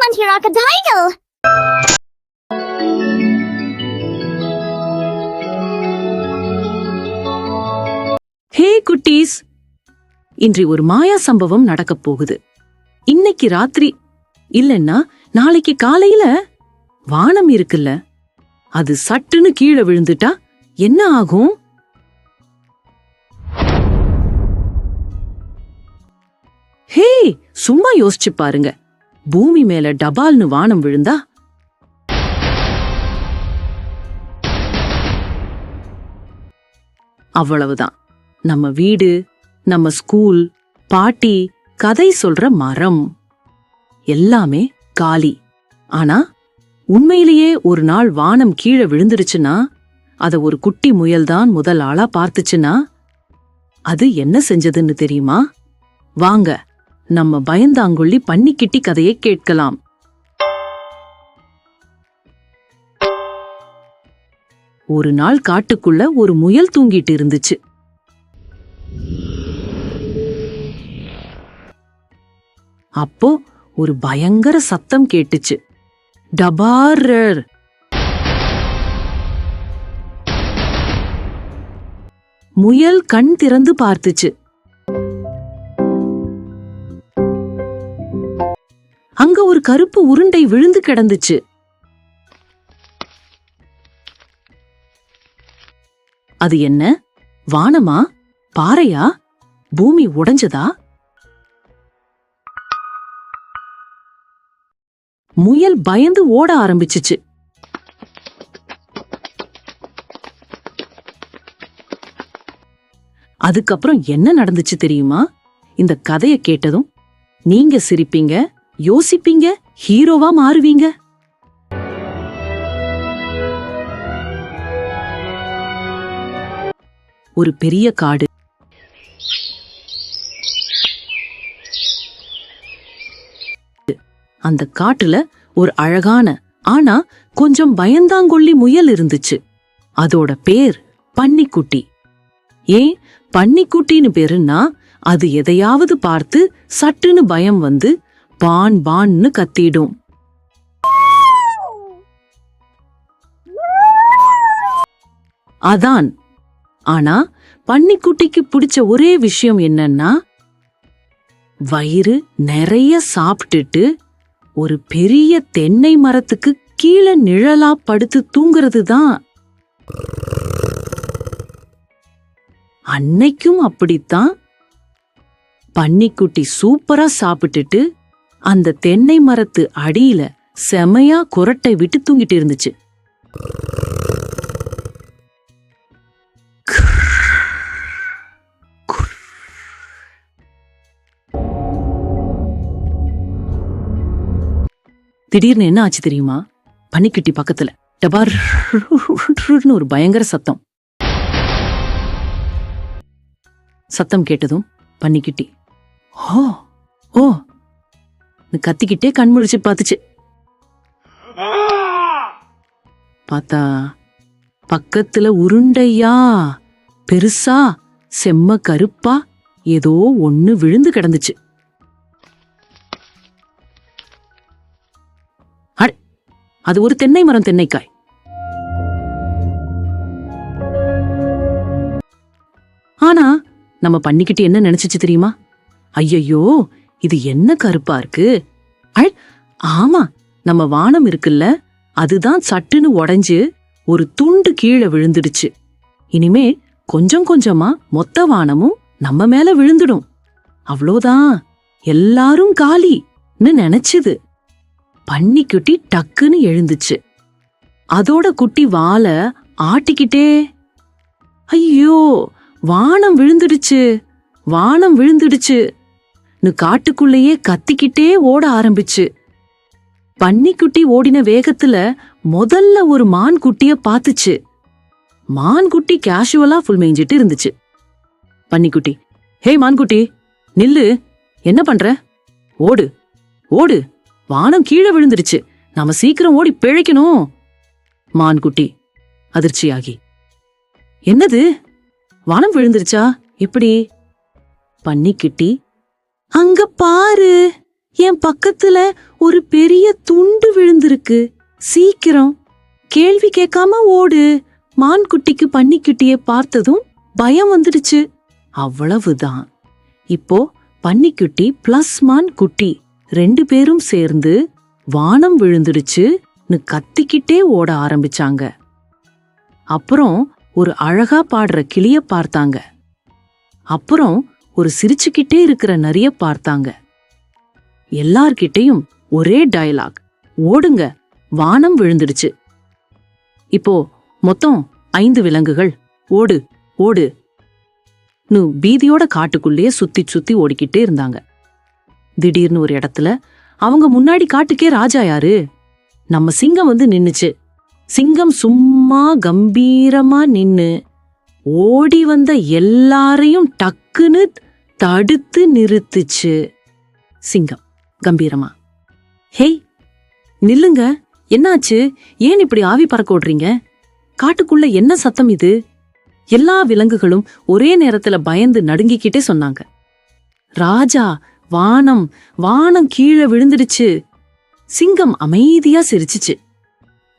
naman si Crocodile! ஹே குட்டீஸ். இன்று ஒரு மாயா சம்பவம் நடக்கப் போகுது. இன்னைக்கு ராத்திரி. இல்லன்னா நாளைக்கு காலையில வானம் இருக்குல்ல. அது சட்டுன்னு கீழே விழுந்துட்டா என்ன ஆகும்? ஹே சும்மா யோசிச்சு பாருங்க. பூமி மேல டபால்னு வானம் விழுந்தா? அவ்வளவுதான். நம்ம வீடு நம்ம ஸ்கூல் பாட்டி கதை சொல்ற மரம். எல்லாமே காலி. ஆனா உண்மையிலேயே ஒரு நாள் வானம் கீழே விழுந்துருச்சுன்னா அத ஒரு குட்டி முயல்தான் முதல் ஆளா பார்த்துச்சுன்னா அது என்ன செஞ்சதுன்னு தெரியுமா? வாங்க நம்ம பயந்தாங்கொள்ளி பன்னிக்கிட்டி கதையை கேட்கலாம். ஒரு நாள் காட்டுக்குள்ள ஒரு முயல் தூங்கிட்டு இருந்துச்சு. அப்போ ஒரு பயங்கர சத்தம் கேட்டுச்சு. டபாரர் முயல் கண் திறந்து பார்த்துச்சு. அங்க ஒரு கருப்பு உருண்டை விழுந்து கிடந்துச்சு. அது என்ன? வானமா? பாறையா? பூமி உடைஞ்சதா? முயல் பயந்து ஓட ஆரம்பிச்சுச்சு. அதுக்கப்புறம் என்ன நடந்துச்சு தெரியுமா? இந்த கதையை கேட்டதும் நீங்க சிரிப்பீங்க யோசிப்பீங்க? ஹீரோவா மாறுவீங்க? ஒரு பெரிய காடு. அந்த காட்டுல ஒரு அழகான ஆனா கொஞ்சம் பயந்தாங்கொள்ளி முயல் இருந்துச்சு. அதோட பேர் பன்னிக்குட்டி. ஏன்? பன்னிக்குட்டின்னு பேருன்னா அது எதையாவது பார்த்து சட்டுன்னு பயம் வந்து பான் பான்னு கத்திடும். அதான். ஆனா பன்னிக்குட்டிக்கு பிடிச்ச ஒரே விஷயம் என்னன்னா வயிறு நிறைய சாப்பிட்டுட்டு ஒரு பெரிய தென்னை மரத்துக்கு கீழே நிழலா படுத்து தூங்குறது தான் அன்னைக்கும் அப்படித்தான். பன்னிக்குட்டி சூப்பரா சாப்பிட்டுட்டு அந்த தென்னை மரத்து அடியில செமையா குரட்டை விட்டு தூங்கிட்டு இருந்துச்சு. திடீர்னு என்ன ஆச்சு தெரியுமா? பன்னிக்குட்டி பக்கத்துல. டபார்னு ஒரு பயங்கர சத்தம். சத்தம் கேட்டதும் பன்னிக்கிட்டி ஓ ஓ கத்திக்கிட்டே கண்முழிச்சு பார்த்துச்சு. பார்த்தா பக்கத்துல உருண்டையா பெருசா செம்ம கருப்பா ஏதோ ஒண்ணு விழுந்து கிடந்துச்சு. அது ஒரு தென்னை மரம் தென்னைக்காய். ஆனா நம்ம பண்ணிக்கிட்டு என்ன நினைச்சுச்சு தெரியுமா? ஐயையோ இது என்ன கருப்பா இருக்கு? அழ் ஆமா நம்ம வானம் இருக்குல்ல அதுதான் சட்டுன்னு உடைஞ்சு ஒரு துண்டு கீழே விழுந்துடுச்சு. இனிமே கொஞ்சம் கொஞ்சமா மொத்த வானமும் நம்ம மேல விழுந்துடும். அவ்வளோதான் எல்லாரும் காலின்னு நினைச்சது. பன்னிக்குட்டி டக்குன்னு எழுந்துச்சு. அதோட குட்டி வாழை ஆட்டிக்கிட்டே. ஐயோ வானம் விழுந்துடுச்சு. வானம் விழுந்துடுச்சு. னு காட்டுக்குள்ளேயே கத்திக்கிட்டே ஓட ஆரம்பிச்சு. பன்னிக்குட்டி ஓடின வேகத்துல முதல்ல ஒரு மான் குட்டிய பாத்துச்சு. மான் குட்டி கேஷுவலா ஃபுல் மேய்ஞ்சிட்டு இருந்துச்சு. பன்னிக்குட்டி ஹே மான்குட்டி நில்லு. என்ன பண்ற? ஓடு ஓடு. வானம் கீழே விழுந்துருச்சு. நாம சீக்கிரம் ஓடி பிழைக்கணும். மான்குட்டி அதிர்ச்சியாகி என்னது? வானம் விழுந்துருச்சா? எப்படி? பன்னிக்கிட்டி அங்க பாரு என் பக்கத்துல ஒரு பெரிய துண்டு விழுந்திருக்கு. சீக்கிரம். கேள்வி கேட்காம ஓடு. மான்குட்டிக்கு பன்னிக்குட்டிய பார்த்ததும் பயம் வந்துடுச்சு. அவ்வளவுதான். இப்போ பன்னிக்குட்டி பிளஸ் மான் குட்டி ரெண்டு பேரும் சேர்ந்து வானம் விழுந்துடுச்சுன்னு கத்திக்கிட்டே ஓட ஆரம்பிச்சாங்க. அப்புறம் ஒரு அழகா பாடுற கிளிய பார்த்தாங்க. அப்புறம் ஒரு சிரிச்சுக்கிட்டே இருக்கிற நரிய பார்த்தாங்க. எல்லார்கிட்டயும் ஒரே டயலாக் ஓடுங்க வானம் விழுந்துடுச்சு. இப்போ மொத்தம் ஐந்து விலங்குகள். ஓடு ஓடு. நு பீதியோட காட்டுக்குள்ளேயே சுத்தி சுத்தி ஓடிக்கிட்டே இருந்தாங்க. திடீர்னு ஒரு இடத்துல அவங்க முன்னாடி காட்டுக்கே ராஜா யாரு? நம்ம சிங்கம் வந்து நின்னுச்சு. சிங்கம் சும்மா கம்பீரமா நின்னு ஓடி வந்த எல்லாரையும் டக்குன்னு தடுத்து நிறுத்துச்சு சிங்கம் கம்பீரமா. ஹேய் நில்லுங்க. என்னாச்சு? ஏன் இப்படி ஆவி பறக்க ஓடுறீங்க? காட்டுக்குள்ள என்ன சத்தம் இது? எல்லா விலங்குகளும் ஒரே நேரத்துல பயந்து நடுங்கிக்கிட்டே சொன்னாங்க. ராஜா வானம் வானம் கீழே விழுந்துடுச்சு. சிங்கம் அமைதியா சிரிச்சுச்சு.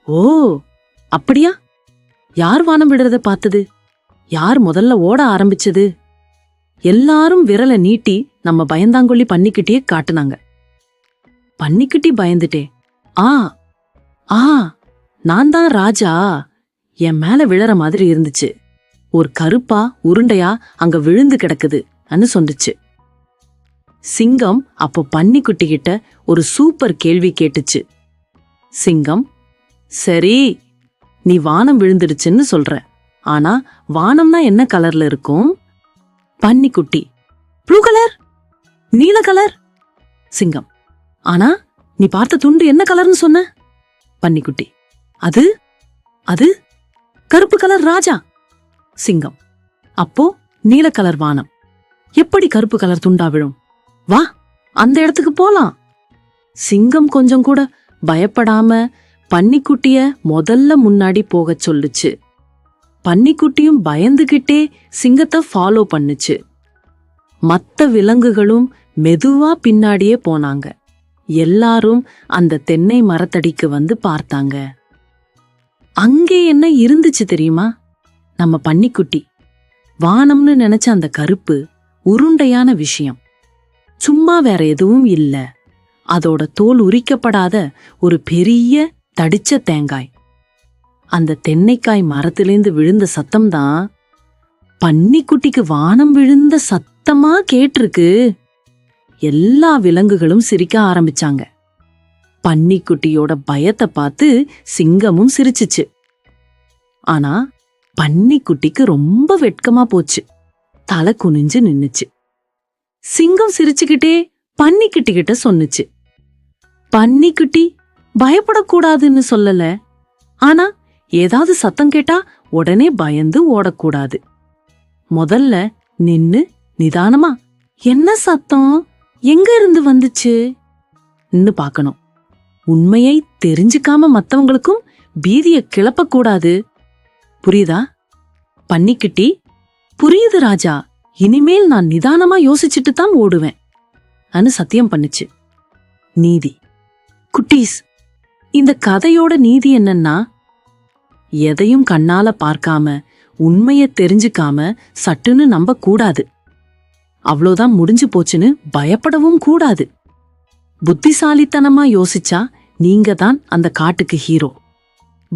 ஓ அப்படியா? யார் வானம் விடுறத பார்த்தது? யார் முதல்ல ஓட ஆரம்பிச்சது? எல்லாரும் விரலை நீட்டி நம்ம பயந்தாங்கொல்லி பன்னிக்கிட்டே காட்டுனாங்க. பன்னிக்குட்டி பயந்துட்டே ஆ ஆ நான் தான் ராஜா. என் மேல விழற மாதிரி இருந்துச்சு. ஒரு கருப்பா உருண்டையா அங்க விழுந்து கிடக்குது அன்னு சொன்னுச்சு. சிங்கம் அப்போ பன்னிக்குட்டி கிட்ட ஒரு சூப்பர் கேள்வி கேட்டுச்சு. சிங்கம் சரி நீ வானம் விழுந்துடுச்சுன்னு சொல்ற ஆனா வானம்னா என்ன கலர்ல இருக்கும்? பன்னிக்குட்டி. Blue colour? நீல கலர்? சிங்கம். ஆனா நீ பார்த்த துண்டு என்ன கலர்னு சொன்ன? பன்னிக்குட்டி. அது? அது கருப்பு கலர் ராஜா. சிங்கம். அப்போ நீல கலர் வானம். எப்படி கருப்பு கலர் துண்டா விழும்? வா அந்த இடத்துக்கு போலாம். சிங்கம் கொஞ்சம் கூட பயப்படாம பன்னிக்குட்டிய முதல்ல முன்னாடி போகச் சொல்லுச்சு. பன்னிக்குட்டியும் பயந்துகிட்டே சிங்கத்தை ஃபாலோ பண்ணுச்சு. மற்ற விலங்குகளும் மெதுவா பின்னாடியே போனாங்க. எல்லாரும் அந்த தென்னை மரத்தடிக்கு வந்து பார்த்தாங்க. அங்கே என்ன இருந்துச்சு தெரியுமா? நம்ம பன்னிக்குட்டி. வானம்னு நினைச்ச அந்த கருப்பு உருண்டையான விஷயம். சும்மா வேற எதுவும் இல்ல. அதோட தோல் உரிக்கப்படாத ஒரு பெரிய தடிச்ச தேங்காய். அந்த தென்னைக்காய் மரத்திலேந்து விழுந்த சத்தம்தான் பன்னிக்குட்டிக்கு வானம் விழுந்த சத்தமா கேட்டிருக்கு. எல்லா விலங்குகளும் சிரிக்க ஆரம்பிச்சாங்க. பன்னிக்குட்டியோட பயத்தை பார்த்து சிங்கமும் சிரிச்சிச்சு. ஆனா பன்னிக்குட்டிக்கு ரொம்ப வெட்கமா போச்சு. தலை குனிஞ்சு நின்னுச்சு. சிங்கம் சிரிச்சுக்கிட்டே பன்னிக்குட்டி கிட்ட சொன்னுச்சு. பன்னிக்குட்டி பயப்படக்கூடாதுன்னு சொல்லல. ஆனா ஏதாவது சத்தம் கேட்டா உடனே பயந்து ஓடக்கூடாது. முதல்ல நின்னு நிதானமா என்ன சத்தம்? எங்க இருந்து வந்துச்சு? நின்னு பார்க்கணும். உண்மையை தெரிஞ்சுக்காம மத்தவங்களுக்கும் பீதிய கிளப்பக்கூடாது. புரியுதா? பன்னிக்கிட்டி புரியுது ராஜா இனிமேல் நான் நிதானமா யோசிச்சுட்டு தான் ஓடுவேன். அனு சத்தியம் பண்ணுச்சு. நீதி. குட்டீஸ் இந்த கதையோட நீதி என்னன்னா எதையும் கண்ணால பார்க்காம உண்மைய தெரிஞ்சுக்காம சட்டுன்னு நம்ப கூடாது. அவ்வளோதான் முடிஞ்சு போச்சுன்னு பயப்படவும் கூடாது. புத்திசாலித்தனமா யோசிச்சா நீங்க தான் அந்த காட்டுக்கு ஹீரோ.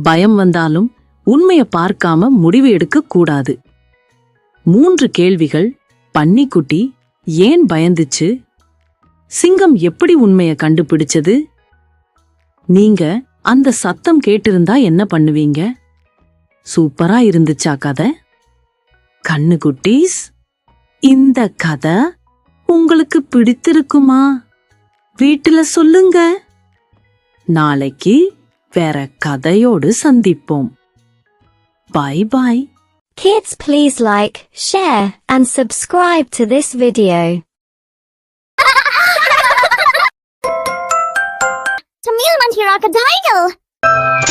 பயம் வந்தாலும் உண்மைய பார்க்காம முடிவு எடுக்க கூடாது. மூன்று கேள்விகள் பன்னிக்குட்டி ஏன் பயந்துச்சு? சிங்கம் எப்படி உண்மைய கண்டுபிடிச்சது? நீங்க அந்த சத்தம் கேட்டிருந்தா என்ன பண்ணுவீங்க? சூப்பரா இருந்துச்சா கதை? கண்ணு குட்டீஸ் இந்த கதை உங்களுக்கு பிடித்திருக்குமா? வீட்டுல சொல்லுங்க. நாளைக்கு வேற கதையோடு சந்திப்போம். பாய் பாய் Kids please like, share and subscribe to this video. Tamil Mantiraka Tiger!